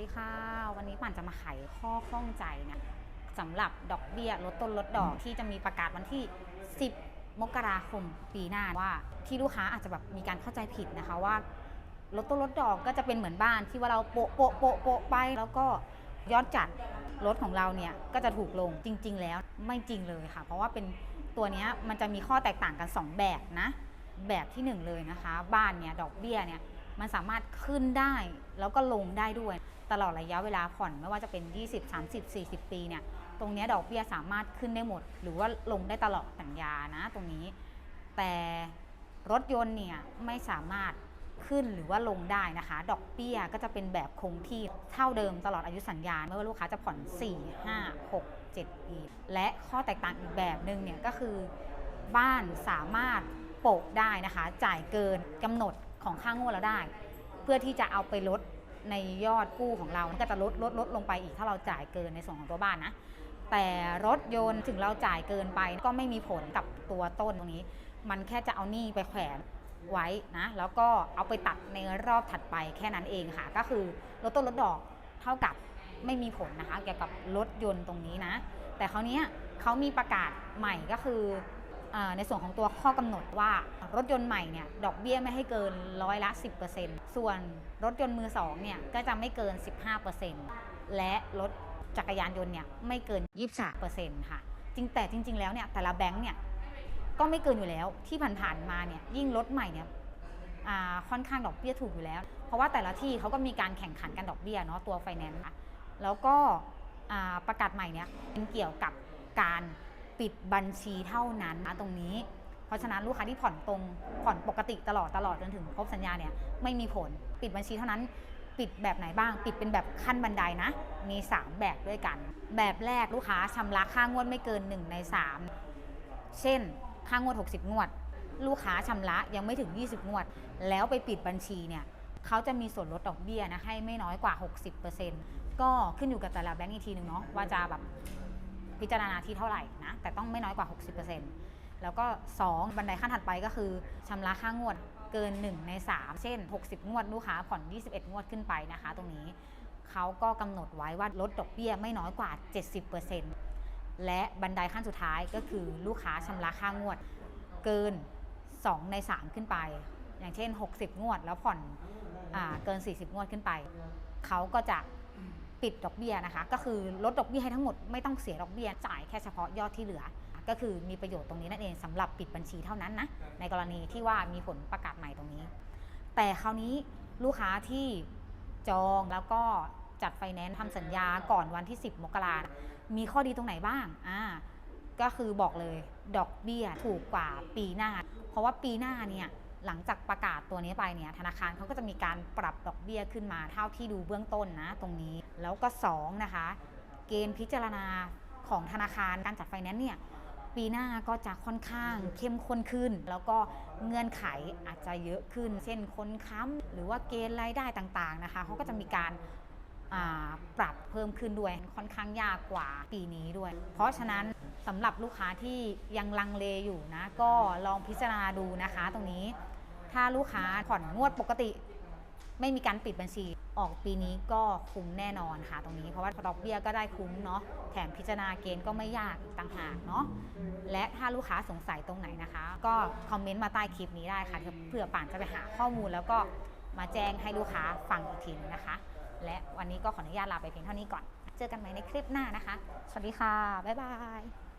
ดีค่ะ วันนี้ปั่นจะมาไขข้อข้องใจนี่ยสำหรับดอกเบี้ยลดต้นลดดอกที่จะมีประกาศวันที่ 10 มกราคมปีหน้าว่าที่ลูกค้าอาจจะแบบมีการเข้าใจผิดนะคะว่าลดต้นลดดอกก็จะเป็นเหมือนบ้านที่ว่าเราโปะโปะโปะโปะไป แล้วก็ยอดจัดรถของเราเนี่ยก็จะถูกลงจริง ๆ แล้วไม่จริงเลยค่ะ เพราะว่าเป็นตัวเนี้ยมันจะมีข้อแตกต่างกัน 2 แบบนะ แบบที่ 1 เลยนะคะ บ้านเนี่ยดอกเบี้ยเนี่ย มันสามารถขึ้นได้แล้วก็ลงได้ด้วย ตลอดระยะเวลาผ่อนไม่ว่าจะเป็น 20 30 40 ปีเนี่ยตรงนี้ดอกเบี้ยสามารถขึ้นได้หมด หรือว่าลงได้ตลอดสัญญานะตรงนี้ แต่รถยนต์เนี่ยไม่สามารถขึ้นหรือว่าลงได้นะคะ ดอกเบี้ยก็จะเป็นแบบคงที่เท่าเดิมตลอดอายุสัญญาไม่ว่าลูกค้าจะผ่อน 4 5 6 7 ปี และข้อแตกต่างอีกแบบหนึ่งเนี่ยก็คือบ้านสามารถโปะได้นะคะ จ่ายเกินกำหนด ของค่างวดเราได้ เพื่อที่จะเอาไปลดในยอดกู้ของเรา มันก็จะลดลดลดลงไปอีกถ้าเราจ่ายเกินในส่วนของตัวบ้านนะ แต่รถยนต์ถึงเราจ่ายเกินไปก็ไม่มีผลกับตัวต้นตรงนี้ มันแค่จะเอาหนี้ไปแขวนไว้นะ แล้วก็เอาไปตัดในรอบถัดไปแค่นั้นเองค่ะ ก็คือลดต้นลดดอกเท่ากับไม่มีผลนะคะเกี่ยวกับรถยนต์ตรงนี้นะ แต่คราวนี้เขามีประกาศใหม่ก็คือ ในส่วนของตัวข้อกำหนดว่ารถยนต์ใหม่เนี่ยดอกเบี้ยไม่ให้เกินร้อยละ 10%ส่วนรถยนต์มือสองเนี่ยก็จะไม่เกิน 15%และรถจักรยานยนต์เนี่ยไม่เกิน 23%ค่ะ จริงแต่จริง ๆ แล้วเนี่ยแต่ละแบงค์เนี่ยก็ไม่เกินอยู่แล้วที่ผ่านๆมาเนี่ยยิ่งรถใหม่เนี่ยค่อนข้างดอกเบี้ยถูกอยู่แล้ว เพราะว่าแต่ละที่เขาก็มีการแข่งขันกันดอกเบี้ยเนาะตัวไฟแนนซ์ค่ะแล้วก็ประกาศใหม่เนี่ยเป็นเกี่ยวกับการ ปิดบัญชีเท่านั้นนะตรงนี้ เพราะฉะนั้นลูกค้าที่ผ่อนตรงผ่อนปกติตลอดตลอดจนถึงครบสัญญาเนี่ยไม่มีผลปิดบัญชีเท่านั้น ปิดแบบไหนบ้าง ปิดเป็นแบบขั้นบันไดนะ มี 3 แบบด้วยกัน แบบแรกลูกค้าชำระค่างวดไม่เกิน 1 ใน 3 เช่น ค่างวด 60 งวด ลูกค้าชำระยังไม่ถึง 20 งวด แล้วไปปิดบัญชีเนี่ยเขาจะมีส่วนลดดอกเบี้ยนะให้ไม่น้อยกว่า 60%ก็ขึ้นอยู่กับแต่ละแบงก์อีกทีหนึ่งเนาะว่าจะแบบ พิจารณาที่เท่าไหร่นะแต่ต้องไม่น้อยกว่า 60%แล้วก็ 2 บันไดขั้นถัดไปก็คือชำระค่างวดเกิน 1 ใน 3 เช่น 60 งวดลูกค้าผ่อน 21 งวดขึ้นไปนะคะ ตรงนี้เขาก็กำหนดไว้ว่าลดดอกเบี้ยไม่น้อยกว่า 70%และบันไดขั้นสุดท้ายก็คือลูกค้าชำระค่างวดเกิน 2 ใน 3 ขึ้นไป อย่างเช่น 60 งวดแล้วผ่อนอาเกิน 40 งวดขึ้นไป เขาก็จะ ปิดดอกเบี้ยนะคะ ก็คือลดดอกเบี้ยให้ทั้งหมดไม่ต้องเสียดอกเบี้ยจ่ายแค่เฉพาะยอดที่เหลือ ก็คือมีประโยชน์ตรงนี้นั่นเองสำหรับปิดบัญชีเท่านั้นนะในกรณีที่ว่ามีผลประกาศใหม่ตรงนี้ แต่คราวนี้ลูกค้าที่จองแล้วก็จัดไฟแนนซ์ทำสัญญาก่อนวันที่ 10 มกราคมมีข้อดีตรงไหนบ้างอ่าก็คือบอกเลยดอกเบี้ยถูกกว่าปีหน้า เพราะว่าปีหน้าเนี่ย หลังจากประกาศตัวนี้ไปเนี่ยธนาคารเขาก็จะมีการปรับดอกเบี้ยขึ้นมาเท่าที่ดูเบื้องต้นนะตรงนี้ แล้วก็2นะคะเกณฑ์พิจารณาของธนาคารการจัดไฟแนนซ์เนี่ยปีหน้าก็จะค่อนข้างเข้มข้นขึ้น แล้วก็เงื่อนไขอาจจะเยอะขึ้น เช่นคนค้ำหรือว่าเกณฑ์รายได้ต่างๆนะคะเขาก็จะมีการปรับเพิ่มขึ้นด้วยค่อนข้างยากกว่าปีนี้ด้วย เพราะฉะนั้นสำหรับลูกค้าที่ยังลังเลอยู่นะ ก็ลองพิจารณาดูนะคะตรงนี้ ถ้าลูกค้าผ่อนงวดปกติ ไม่มีการปิดบัญชี ออกปีนี้ก็คุ้มแน่นอนค่ะตรงนี้ เพราะว่าดอกเบี้ยก็ได้คุ้มเนาะแถมพิจารณาเกณฑ์ก็ไม่ยากอีกต่างหากเนาะและถ้าลูกค้าสงสัยตรงไหนนะคะ ก็คอมเมนต์มาใต้คลิปนี้ได้ค่ะเผื่อป่านจะไปหาข้อมูลแล้วก็มาแจ้งให้ลูกค้าฟังอีกทีนึงนะคะ และวันนี้ก็ขออนุญาตลาไปเพียงเท่านี้ก่อน เจอกันใหม่ในคลิปหน้านะคะ สวัสดีค่ะ บ๊ายบาย